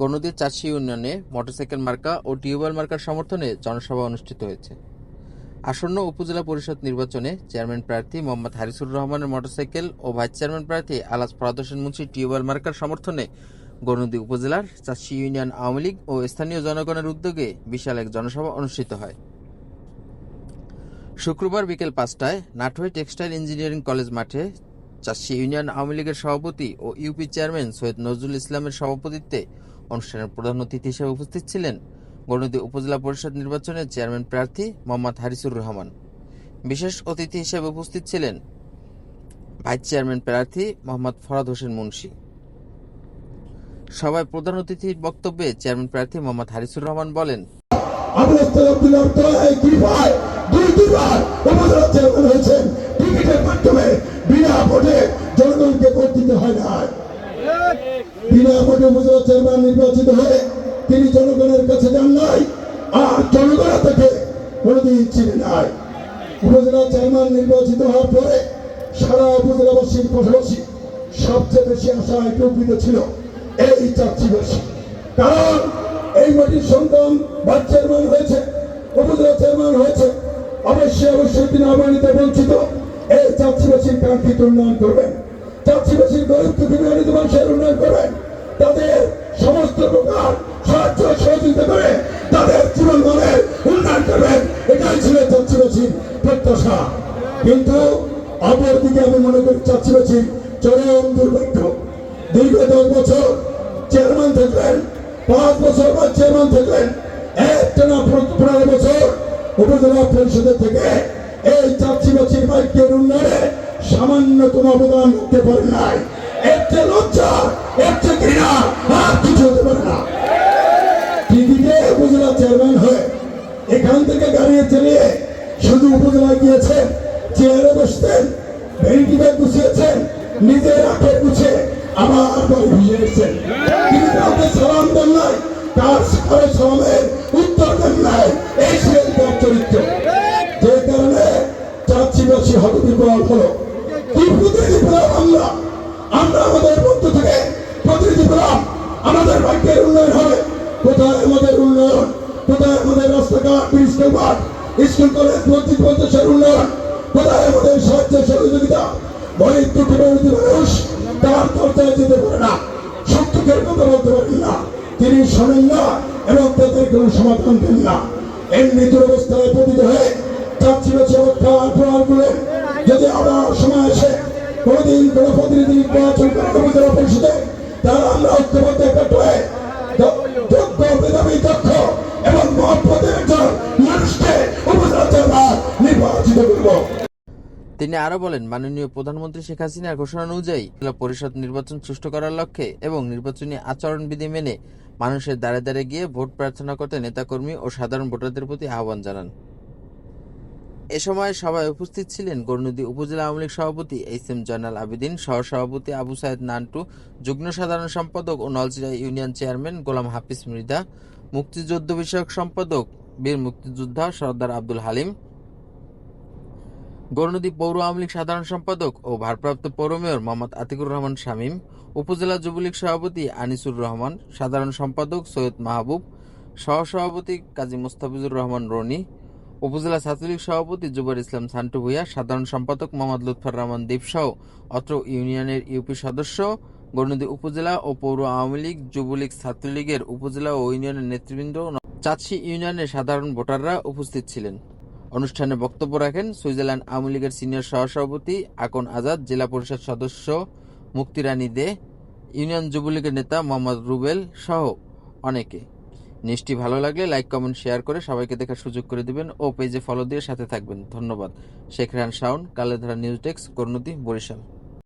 গণদির চাষী ইউনিয়নে মোটরসাইকেল মার্কা ও টিউবওয়েল মার্কার সমর্থনে জনসভা অনুষ্ঠিত হয়েছে। আসন্ন উপজেলা পরিষদ নির্বাচনে চেয়ারম্যান প্রার্থী মোহাম্মদ হারিসুর রহমানের মোটরসাইকেল ও ভাইস চেয়ারম্যান প্রার্থী আলাস ফরাদ হোসেন মুন্সি টিউবওয়েল মার্কার সমর্থনে গণদি উপজেলার চাষী ইউনিয়ন আওয়ামী লীগ ও স্থানীয় জনগণের উদ্যোগে বিশাল এক জনসভা অনুষ্ঠিত হয়। শুক্রবার বিকেল পাঁচটায় নাটোয় টেক্সটাইল ইঞ্জিনিয়ারিং কলেজ মাঠে চাষী ইউনিয়ন আওয়ামী লীগের সভাপতি ও ইউপি চেয়ারম্যান সৈয়দ নজরুল ইসলামের সভাপতিত্বে অনুষ্ঠানের প্রধান অতিথি হিসেবে উপস্থিত ছিলেন গণদী উপজেলা পরিষদ নির্বাচনের চেয়ারম্যান প্রার্থী মোহাম্মদ হারিসুর রহমান। বিশেষ অতিথি হিসেবে উপস্থিত ছিলেন ভাইস চেয়ারম্যান প্রার্থী মোহাম্মদ ফরাদ হোসেন মুন্সি। সভায় প্রধান অতিথির বক্তব্যে চেয়ারম্যান প্রার্থী মোহাম্মদ হারিসুর রহমান বলেন মাধ্যমে বিনা ভোটে জনগণকে হয় না। বিনা ভোটে উপজেলা চেয়ারম্যান নির্বাচিত হয়ে তিনি জনগণের কাছে যান নাই, আর জনগণ তাকে কোনোদিন চিনে নাই। উপজেলা চেয়ারম্যান নির্বাচিত হওয়ার পরে সারা উপজেলাবাসীর পাশাপাশি সবচেয়ে বেশি আশায় প্রকৃত ছিল এই চাচ্ছিবাসী কারণ এই মাটির সন্তান ভাইস চেয়ারম্যান হয়েছে উপজেলা চেয়ারম্যান হয়েছে, অবশ্যই অবশ্যই তিনি অবহেলিত, বঞ্চিত। এই চাচ্ছিবাসীর কাঙ্ক্ষিত উন্নয়ন করবেন। চাচ্ছিবাসীর গরিব দুঃখী মানুষের উন্নয়ন করবেন তাদের সমস্ত প্রকার সাহায্য সহযোগিতা করে তাদের জীবন মানের উন্নয়ন করবেন। এটাই ছিল চাচ্ছিবাসীর প্রত্যাশা। কিন্তু অপরদিকে আমি মনে করি চাচ্ছিবাসীর চরম দুর্ভাগ্য। দীর্ঘ দশ বছর চেয়ারম্যান থাকলেন, পাঁচ বছর বা চেয়ারম্যান থাকলেন, একটানা পনেরো বছর উপজেলা পরিষদের থেকে এই চাচ্ছিবাসীর বাক্যের উন্নয়নে সামান্যতম অবদান রাখতে পারেন নাই। এর চেয়ে লজ্জা, এর চেয়ে ঘৃণা আর কিছু হতে পারে না। টিভিতে উপজেলা চেয়ারম্যান হয়ে এখান থেকে গাড়িয়ে চালিয়ে শুধু উপজেলায় গিয়েছেন, চেয়ারে বসতেন ভেরিটি গুছিয়েছেন, নিজের আখে গুছে আবার বাড়ি ভিজে এসেছেন। তিনি কাউকে সালাম দেন নাই, তার সালামের উত্তর দেন নাই। এই ছিলেন তার চরিত্র। আমাদের ভাগ্যের উন্নয়ন হবে। কোথায় আমাদের উন্নয়ন? কোথায় আমাদের রাস্তাঘাট ব্রিজ ঘাট স্কুল কলেজ মসজিদ পঞ্চাশের উন্নয়ন? কোথায় আমাদের সাহায্য, সহযোগিতা? গরিব দুঃখী মেহনতি মানুষ তার চর্চায় যেতে পারে না। সত্যকের কথা বলতে পারেন না। তিনি শোনেন না এবং তাদের কোনো সমাধান দেন না। এমনি দুরবস্থায় পতিত হয়ে চাচ্ছিল চমৎকার প্রমাণ করলেন যদি আবার সময় আসে, কোনোদিন কোনো প্রতিনিধি নির্বাচন করে উপজেলা পরিষদে তারা আমরা ঐক্যবদ্ধ একটা হয়ে যোগ্য মেধাবী, দক্ষ এবং একজন মানুষকে নির্বাচিত করব। তিনি আরও বলেন, মাননীয় প্রধানমন্ত্রী শেখ হাসিনার ঘোষণা অনুযায়ী জেলা পরিষদ নির্বাচন সুষ্ঠু করার লক্ষ্যে এবং নির্বাচনী আচরণবিধি মেনে মানুষের দ্বারে দ্বারে গিয়ে ভোট প্রার্থনা করতে নেতাকর্মী ও সাধারণ ভোটারদের প্রতি আহ্বান জানান। এ সময় সভায় উপস্থিত ছিলেন গৌরনদী উপজেলা আওয়ামী লীগ সভাপতি এইচ এম জয়নাল আবেদিন, সহ সভাপতি আবু সাইদ নান্টু, যুগ্ম সাধারণ সম্পাদক ও নলচিরা ইউনিয়ন চেয়ারম্যান গোলাম হাফিজ মৃধা, মুক্তিযুদ্ধ বিষয়ক সম্পাদক বীর মুক্তিযোদ্ধা সর্দার আব্দুল হালিম গৌরনদী পৌর আওয়ামী লীগ সাধারণ সম্পাদক ও ভারপ্রাপ্ত পৌর মেয়র মোহাম্মদ আতিকুর রহমান শামীম, উপজেলা যুবলীগ সভাপতি আনিসুর রহমান, সাধারণ সম্পাদক সৈয়দ মাহবুব, সহ সভাপতি কাজী মুস্তাফিজুর রহমান রনি উপজেলা ছাত্রলীগ সভাপতি জুবার ইসলাম সান্টু ভূঁইয়া, সাধারণ সম্পাদক মোহাম্মদ লুৎফর রহমান দ্বীপ সহ অত্র ইউনিয়নের ইউপি সদস্য গৌরনদী উপজেলা ও পৌর আওয়ামী লীগ, যুবলীগ ছাত্রলীগের উপজেলা ও ইউনিয়নের নেতৃবৃন্দ চাঁদশী ইউনিয়নের সাধারণ ভোটাররা উপস্থিত ছিলেন। অনুষ্ঠানে বক্তব্য রাখেন সুইজারল্যান্ড আওয়ামী লীগের সিনিয়র সহসভাপতি আকন আজাদ, জেলা পরিষদ সদস্য মুক্তিরানী দে, ইউনিয়ন যুবলীগের নেতা মোহাম্মদ রুবেল সহ অনেকে। নিউজটি ভালো লাগলে লাইক কমেন্ট শেয়ার করে সবাইকে দেখার সুযোগ করে দিবেন। ও পেজে ফলো দিয়ে সাথে থাকবেন। ধন্যবাদ। শেখ রান শাওন কালেধারা নিউজ ডেস্ক করুণতি বরিশাল।